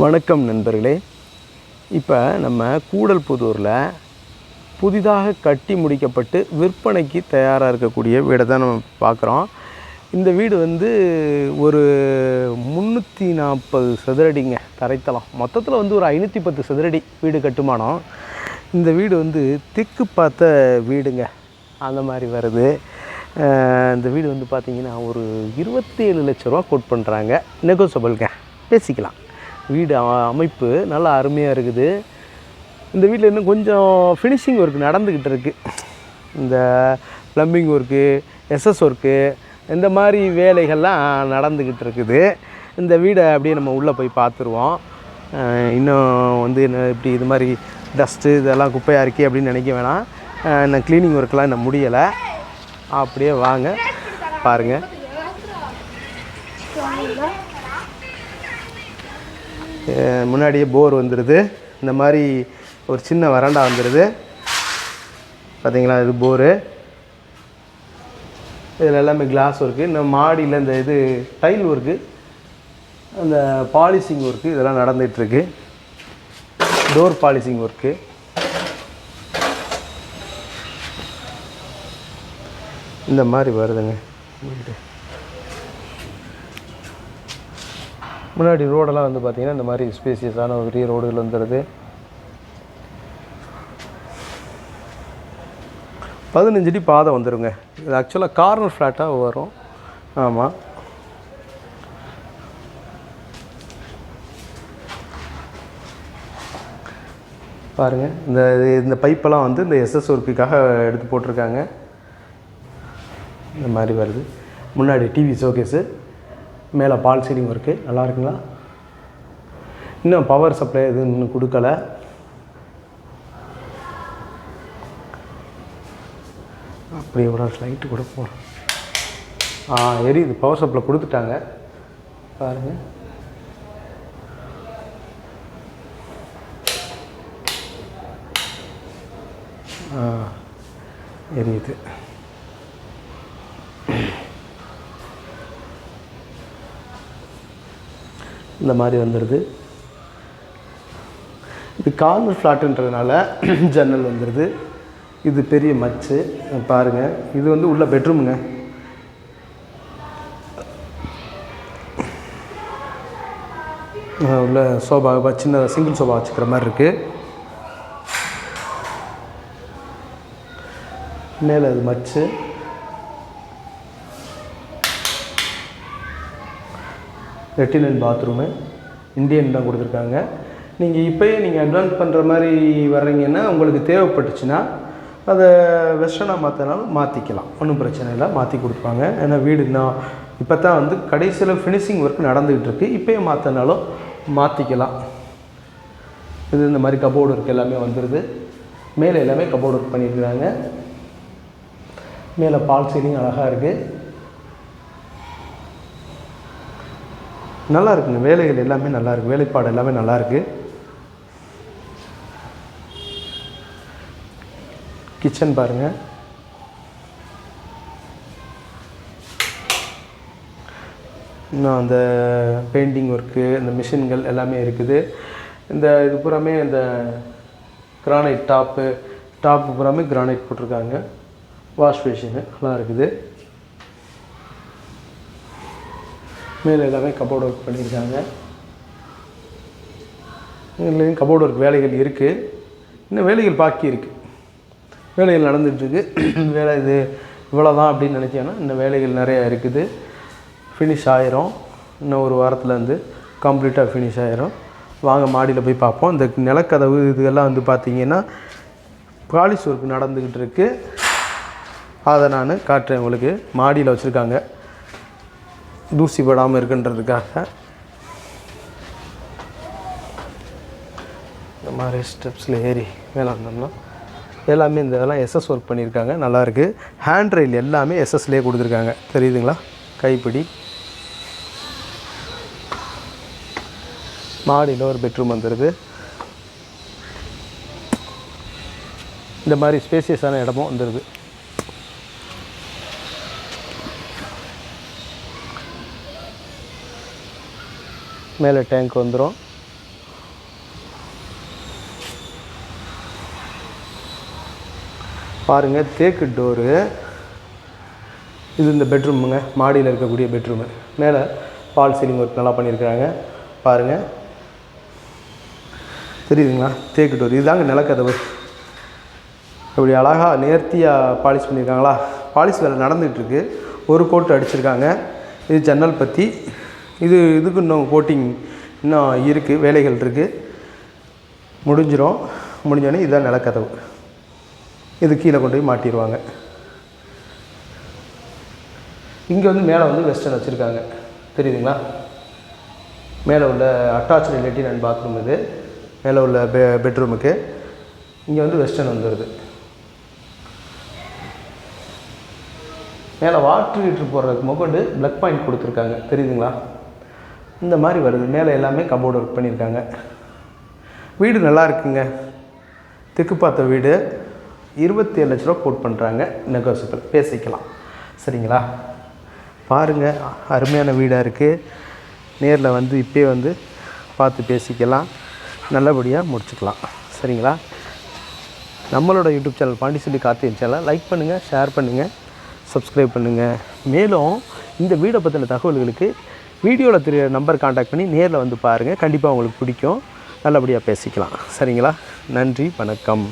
வணக்கம் நண்பர்களே. இப்போ நம்ம கூடல்புதூரில் புதிதாக கட்டி முடிக்கப்பட்டு விற்பனைக்கு தயாராக இருக்கக்கூடிய வீடை தான் நம்ம பார்க்குறோம் இந்த வீடு வந்து ஒரு முந்நூற்றி நாற்பது சதுரடிங்க தரைத்தளம். மொத்தத்தில் வந்து ஒரு ஐநூற்றி பத்து சதுரடி வீடு கட்டுமானம். இந்த வீடு வந்து திக்கு பார்த்த வீடுங்க. அந்த மாதிரி வருது. இந்த வீடு வந்து பார்த்திங்கன்னா ஒரு இருபத்தேழு லட்ச ரூபா கோட் பண்ணுறாங்க நெகோசபிள்ங்க பேசிக்கலாம். வீடு அமைப்பு நல்லா அருமையாக இருக்குது. இந்த வீட்டில் இன்னும் கொஞ்சம் ஃபினிஷிங் ஒர்க் நடந்துக்கிட்டு இருக்குது இந்த ப்ளம்பிங் ஒர்க்கு எஸ்எஸ் ஒர்க்கு இந்த மாதிரி வேலைகள்லாம் நடந்துக்கிட்டு இருக்குது. இந்த வீடை அப்படியே நம்ம உள்ளே போய் பார்த்துருவோம். இன்னும் வந்து என்ன இப்படி இது மாதிரி டஸ்ட்டு இதெல்லாம் குப்பையாக இருக்கே அப்படின்னு நினைக்க வேணாம். இன்னும் க்ளீனிங் ஒர்க்கெலாம் இன்னும் முடியலை. அப்படியே வாங்க பாருங்கள் முன்னாடியே போர் வந்துடுது இந்த மாதிரி ஒரு சின்ன வராண்டா வந்துடுது பார்த்தீங்களா இது போரு. இதில் எல்லாமே கிளாஸ் ஒர்க்கு இந்த மாடியில் இந்த இது டைல் ஒர்க்கு அந்த பாலிசிங் ஒர்க்கு இதெல்லாம் நடந்துகிட்ருக்கு. டோர் பாலிசிங் ஒர்க்கு இந்த மாதிரி வருதுங்க. வீடு முன்னாடி ரோடெல்லாம் வந்து பார்த்திங்கன்னா இந்த மாதிரி ஸ்பேசியஸான ஒரு பெரிய ரோடுகள் வந்துடுது பதினஞ்சு அடி பாதை வந்துடுங்க இது ஆக்சுவலாக கார்னர் ஃப்ளாட்டாக வரும். ஆமாம் பாருங்கள் இந்த இது- இந்த பைப்பெல்லாம் வந்து இந்த எஸ்எஸ் ஒர்க்குக்காக எடுத்து போட்டிருக்காங்க. இந்த மாதிரி வருது. முன்னாடி டிவி ஷோகேஸு மேலே பால் சீலிங் ஒர்க்கு நல்லா இருக்குங்களா? இன்னும் பவர் சப்ளை எதுவும் இன்னும் கொடுக்கல. அப்படி ஒரு லைட்டு கூட போகிறோம் ஆ எரியுது. பவர் சப்ளை கொடுத்துட்டாங்க. பாருங்கள் ஆ எரியுது. இந்த மாதிரி வந்துடுது இது கார்னர் ஃப்ளாட்டுன்றதுனால ஜன்னல் வந்துடுது இது பெரிய மச்சு. பாருங்கள் இது வந்து உள்ள பெட்ரூமுங்க. உள்ள சோபா சின்ன சிங்கிள் சோபா வச்சுக்கிற மாதிரி இருக்குது மேலே அது மச்சு. லெட்டினன் பாத்ரூமு. இந்தியன் தான் கொடுத்துருக்காங்க. நீங்கள் இப்போயே நீங்கள் அட்வான்ஸ் பண்ணுற மாதிரி வர்றீங்கன்னா உங்களுக்கு தேவைப்பட்டுச்சுன்னா அதை வெஸ்டர்னாக மாற்றினாலும் மாற்றிக்கலாம் ஒன்றும் பிரச்சனை இல்லை மாற்றி கொடுப்பாங்க. ஏன்னா வீடு நான் இப்போ தான் வந்து கடைசியில் ஃபினிஷிங் ஒர்க் நடந்துக்கிட்டு இருக்கு. இப்போயே மாற்றினாலும் மாற்றிக்கலாம் இது இந்த மாதிரி கபோர்டு ஒர்க் எல்லாமே வந்துடுது மேலே எல்லாமே கபோர்டு ஒர்க் பண்ணியிருக்கிறாங்க. மேலே பால் சீலிங் அழகாக இருக்குது நல்லா இருக்குங்க வேலைகள் எல்லாமே நல்லா இருக்கு வேலைப்பாடு எல்லாமே நல்லா இருக்கு கிச்சன் பாருங்க. இன்னும் அந்த பெயிண்டிங் ஒர்க்கு இந்த மிஷின்கள் எல்லாமே இருக்குது. இந்த இது பூராமே இந்த கிரானைட் டாப்பு டாப்பு பூராமே கிரானைட் போட்டிருக்காங்க. வாஷ் பேஷனு நல்லா இருக்குது. மேலே எல்லாமே கபோர்ட் ஒர்க் பண்ணியிருக்காங்க. இல்லையும் கபோர்ட் ஒர்க் வேலைகள் இருக்குது இன்னும் வேலைகள் பாக்கி இருக்குது வேலைகள் நடந்துகிட்ருக்கு வேலை இது இவ்வளோதான் அப்படின்னு நினச்சேன்னா இன்னும் வேலைகள் நிறையா இருக்குது. ஃபினிஷ் ஆயிரும். இன்னும் ஒரு வாரத்தில் வந்து கம்ப்ளீட்டாக ஃபினிஷ் ஆயிரும். வாங்க மாடியில் போய் பார்ப்போம். இந்த நிலக்கதவு இதெல்லாம் வந்து பார்த்தீங்கன்னா பாலிஷ் ஒர்க் நடந்துக்கிட்டு இருக்குது அதை நான் காட்டுறேன் உங்களுக்கு. மாடியில் வச்சுருக்காங்க. தூசி படாமல் இருக்குன்றதுக்காக இந்த மாதிரி ஸ்டெப்ஸில் ஏறி மேலே வந்தோம்னா எல்லாமே இந்த இதெல்லாம் எஸ்எஸ் ஒர்க் பண்ணியிருக்காங்க. நல்லாயிருக்கு ஹேண்ட் ரயில் எல்லாமே எஸ்எஸ்லேயே கொடுத்துருக்காங்க. தெரியுதுங்களா? கைப்பிடி. மாடியில் ஒரு பெட்ரூம் வந்துடுது இந்த மாதிரி ஸ்பேசியஸான இடமும் வந்துடுது மேலே டேங்க் வந்துடும் பாருங்கள் தேக்கு டோரு இது இந்த பெட்ரூமுங்க மாடியில் இருக்கக்கூடிய பெட்ரூமு மேலே பால் சீலிங் ஒர்க் நல்லா பண்ணியிருக்கிறாங்க. பாருங்கள் தெரியுதுங்களா? தேக்கு டோர் இதுதாங்க நிலக்கதவு. இப்படி அழகாக நேர்த்தியாக பாலிஷ் பண்ணியிருக்காங்களா? பாலிஷ் வேலை நடந்துகிட்ருக்கு ஒரு கோட்டு அடிச்சிருக்காங்க. இது ஜன்னல் பற்றி இது இதுக்கு இன்னும் கோட்டிங் இன்னும் இருக்குது வேலைகள் இருக்குது முடிஞ்சிடும் முடிஞ்சோடனே இதுதான் நிலக்கதவு. இது கீழே கொண்டு போய் மாட்டிடுவாங்க இங்கே வந்து மேலே வந்து வெஸ்டர்ன் வச்சுருக்காங்க. தெரியுதுங்களா? மேலே உள்ள அட்டாச் ரிலேட்டிவ் அண்ட் பாத்ரூம் இது. மேலே உள்ள பெ பெட்ரூமுக்கு இங்கே வந்து வெஸ்டர்ன் வந்துடுது மேலே வாட்ரு ஹீட்ரு போடுறதுக்கு முகண்டு ப்ளக் பாயிண்ட் கொடுத்துருக்காங்க. தெரியுதுங்களா? இந்த மாதிரி வருது. மேலே எல்லாமே கபோர்டு ஒர்க் பண்ணியிருக்காங்க. வீடு நல்லா இருக்குங்க. திக்கு பார்த்த வீடு. இருபத்தி ஏழு லட்ச ரூபா கோட் பண்ணுறாங்க நெகோசியபிள் பேசிக்கலாம். சரிங்களா? பாருங்கள் அருமையான வீடாக இருக்குது நேரில் வந்து இப்போயே வந்து பார்த்து பேசிக்கலாம். நல்லபடியாக முடிச்சுக்கலாம். சரிங்களா? நம்மளோட யூடியூப் சேனல் பாண்டிச்சேரி கார்த்திகன் சேனலை லைக் பண்ணுங்கள் ஷேர் பண்ணுங்கள் சப்ஸ்கிரைப் பண்ணுங்கள் மேலும் இந்த வீடை பற்றின தகவல்களுக்கு வீடியோவில் தெரிய நம்பர் காண்டாக்ட் பண்ணி நேரில் வந்து பாருங்கள் கண்டிப்பாக உங்களுக்கு பிடிக்கும். நல்லபடியாக பேசிக்கலாம். சரிங்களா? நன்றி. வணக்கம்.